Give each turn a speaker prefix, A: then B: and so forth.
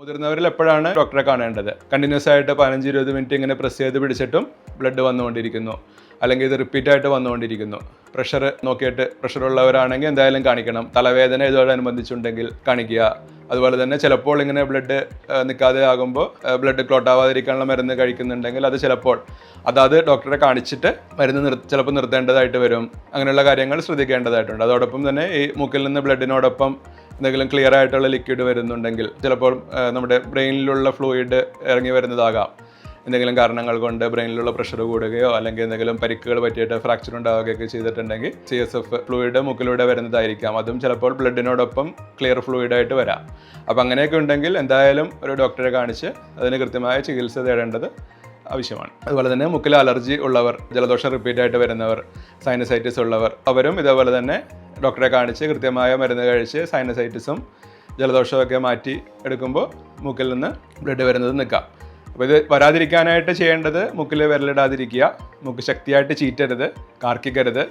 A: മുതിർന്നവരിൽ എപ്പോഴാണ് ഡോക്ടറെ കാണേണ്ടത്? കണ്ടിന്യൂസ് ആയിട്ട് പതിനഞ്ച് ഇരുപത് മിനിറ്റ് ഇങ്ങനെ പ്രസ് ചെയ്ത് പിടിച്ചിട്ടും ബ്ലഡ് വന്നുകൊണ്ടിരിക്കുന്നു. അല്ലെങ്കിൽ ഇത് റിപ്പീറ്റ് ആയിട്ട് വന്നുകൊണ്ടിരിക്കുന്നു. പ്രഷർ നോക്കിയിട്ട് പ്രഷർ ഉള്ളവരാണെങ്കിൽ എന്തായാലും കാണിക്കണം. തലവേദന ഇതോടനുബന്ധിച്ചുണ്ടെങ്കിൽ കാണിക്കുക. അതുപോലെ തന്നെ ചിലപ്പോൾ ഇങ്ങനെ ബ്ലഡ് നിൽക്കാതെ ആകുമ്പോൾ ബ്ലഡ് ക്ലോട്ട് ആവാതിരിക്കാനുള്ള മരുന്ന് കഴിക്കുന്നുണ്ടെങ്കിൽ അത് ചിലപ്പോൾ അതാത് ഡോക്ടറെ കാണിച്ചിട്ട് മരുന്ന് നിർ ചിലപ്പോൾ നിർത്തേണ്ടതായിട്ട് വരും. അങ്ങനെയുള്ള കാര്യങ്ങൾ ശ്രദ്ധിക്കേണ്ടതായിട്ടുണ്ട്. അതോടൊപ്പം തന്നെ ഈ മൂക്കിൽ നിന്ന് ബ്ലഡിനോടൊപ്പം എന്തെങ്കിലും ക്ലിയർ ആയിട്ടുള്ള ലിക്വിഡ് വരുന്നുണ്ടെങ്കിൽ ചിലപ്പോൾ നമ്മുടെ ബ്രെയിനിലുള്ള ഫ്ലൂയിഡ് ഇറങ്ങി വരുന്നതാകാം. എന്തെങ്കിലും കാരണങ്ങൾ കൊണ്ട് ബ്രെയിനിലുള്ള പ്രഷർ കൂടുകയോ അല്ലെങ്കിൽ എന്തെങ്കിലും പരിക്കുകൾ പറ്റിയിട്ട് ഫ്രാക്ചർ ഉണ്ടാവുകയൊക്കെ ചെയ്തിട്ടുണ്ടെങ്കിൽ സി എസ് എഫ് ഫ്ലൂയിഡ് മുക്കിലൂടെ വരുന്നതായിരിക്കാം. അതും ചിലപ്പോൾ ബ്ലഡിനോടൊപ്പം ക്ലിയർ ഫ്ലൂയിഡായിട്ട് വരാം. അപ്പോൾ അങ്ങനെയൊക്കെ ഉണ്ടെങ്കിൽ എന്തായാലും ഒരു ഡോക്ടറെ കാണിച്ച് അതിന് കൃത്യമായ ചികിത്സ തേടേണ്ടത് ആവശ്യമാണ്. അതുപോലെ തന്നെ മുക്കിൽ അലർജി ഉള്ളവർ ജലദോഷം റിപ്പീറ്റ് ആയിട്ട് വരുന്നവർ സൈനസൈറ്റിസ് ഉള്ളവർ അവരും ഇതേപോലെ തന്നെ ഡോക്ടറെ കാണിച്ച് കൃത്യമായ മരുന്ന് കഴിച്ച് സൈനസൈറ്റിസും ജലദോഷമൊക്കെ മാറ്റി എടുക്കുമ്പോൾ മൂക്കിൽ നിന്ന് ബ്ലഡ് വരുന്നത് നിൽക്കാം. അപ്പോൾ ഇത് വരാതിരിക്കാനായിട്ട് ചെയ്യേണ്ടത് മൂക്കിൽ വിരലിടാതിരിക്കുക. മൂക്ക് ശക്തിയായിട്ട് ചീറ്റരുത് കാർക്കിക്കരുത്.